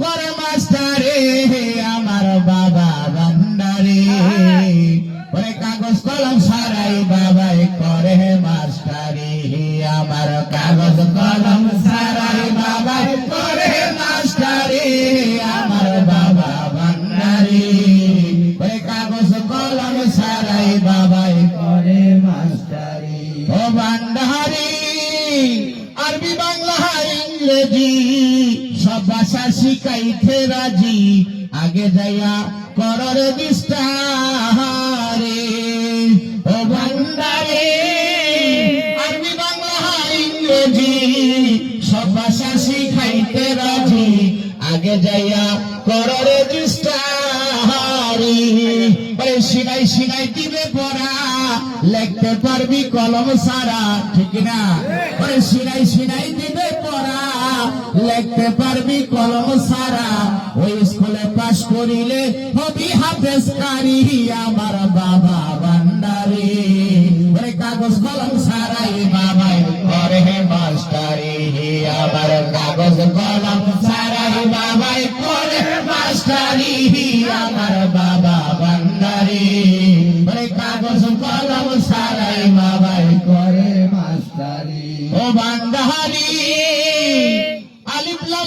করে মাস্টারে আমার বাবা ভান্ডারে। ওরে কাগজ কলম সারাই বাবাই করে মাস্টারি। আমার কাগজ কলম সারাই বাবাই করে মাস্টারি। আমার বাবা ভান্ডারি। ওরে কাগজ কলম সারাই বাবাই করে মাস্টারি। ও ভান্ডারি, আরবি, বাংলা, ইংরেজি ভাষা শিখাইতে রাজি। আগে যাইয়া করর বিস্তারে। ও আরবি বাংলা ইংরেজি সব ভাষা শিখাইতে রাজি। আগে যাইয়া করর বিস্তারে। সিনাই সিনাই দিবে পড়া লিখতে পারবি কলম সারা ঠিক না সিনাই সিনাই দিবে পড়া লিখতে পারবি কলম সারা। ওই স্কুলে পাশ করিলে হবি হাফেজ কারি আমার বাবা ভান্ডারি। ওরে কাগজ কলম সারাই বাবাই করে মাস্টারি। আমার কাগজ কলম সারাই বাবাই করে মাস্টারি। আমার বাবা ভান্ডারি। ওরে কাগজ কলম সারাই বাবাই করে মাস্টারি। ও ভান্ডারি।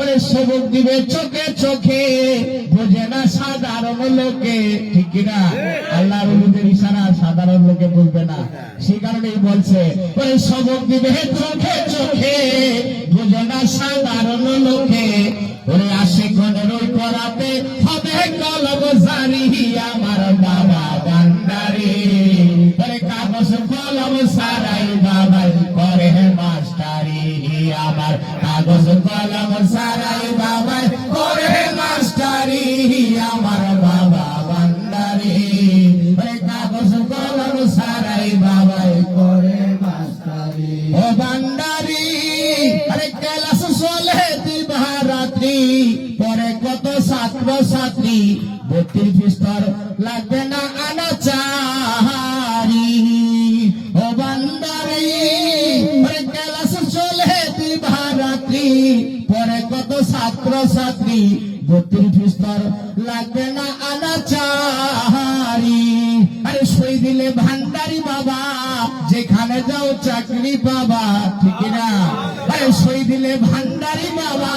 ওরে সবুক দিবে চোখে চোখে। বোঝে না সাধারণ লোকে। ঠিক না? আল্লাহ রবুদের ইশারা সাধারণ লোকে বলবে না। সেই কারণেই বলছে ওরে সবুজ দিবে চোখে চোখে। বোঝে না সাধারণ লোকে। ওরে আসে কোনের ওই করাতে কাগজ কলম সারাই বাবাই করে মাস্টারি, আমার বাবা ভান্ডারি কাগজ কলম সারাই বাবাই করে মাস্টারি। ও ভান্ডারি আরে ক্লাস চলে দিবারাত্রি, পরে কত ছাত্র ছাত্রী ভর্তির ফিস্তর লাগবে না আনা পরে কত ছাত্র ছাত্রী ভর্তির ফিস্তর লাগবে না আনা চাহারি আরে সই দিলে ভান্ডারি বাবা, যেখানে যাও চাকরি বাবা ঠিক না? আরে সই দিলে ভান্ডারি বাবা,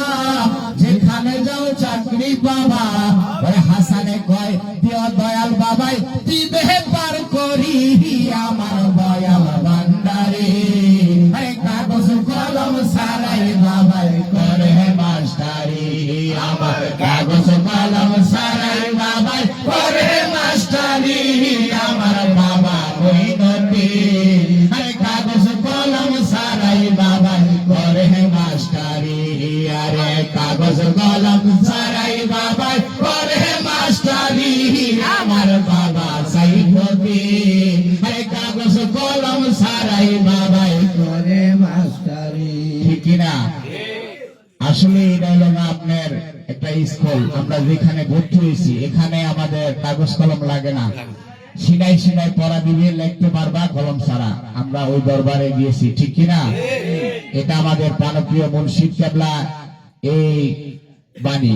যেখানে যাও চাকরি বাবা ওরে হাসানে কয়, দিও দয়াল বাবাই, দিবে পার করি আমার দয়াল ভান্ডারি। কাগজ কলম সারাই বাবাই করে মাস্টারি আমার বাবা ওই নদী আরে কাগজ কলম সারাই বাবাই করে মাস্টারি আরে কাগজ কলম সারাই বাবাই করে মাস্টারি আমার বাবা সাই নদী আরে কাগজ কলম সারাই বাবাই আসলে হলো না আপনার একটা স্কুল আমরা যেখানে ভর্তি হয়েছি, এখানে আমাদের কাগজ কলম লাগে না। সিনাই সিনাই পড়া দিবে, লিখতে পারবা, কলম ছাড়া। আমরা ওই দরবারে গিয়েছি, ঠিক কিনা? এটা আমাদের প্রাণপ্রিয় মুন্সিদ কেবলা, এই বাণী।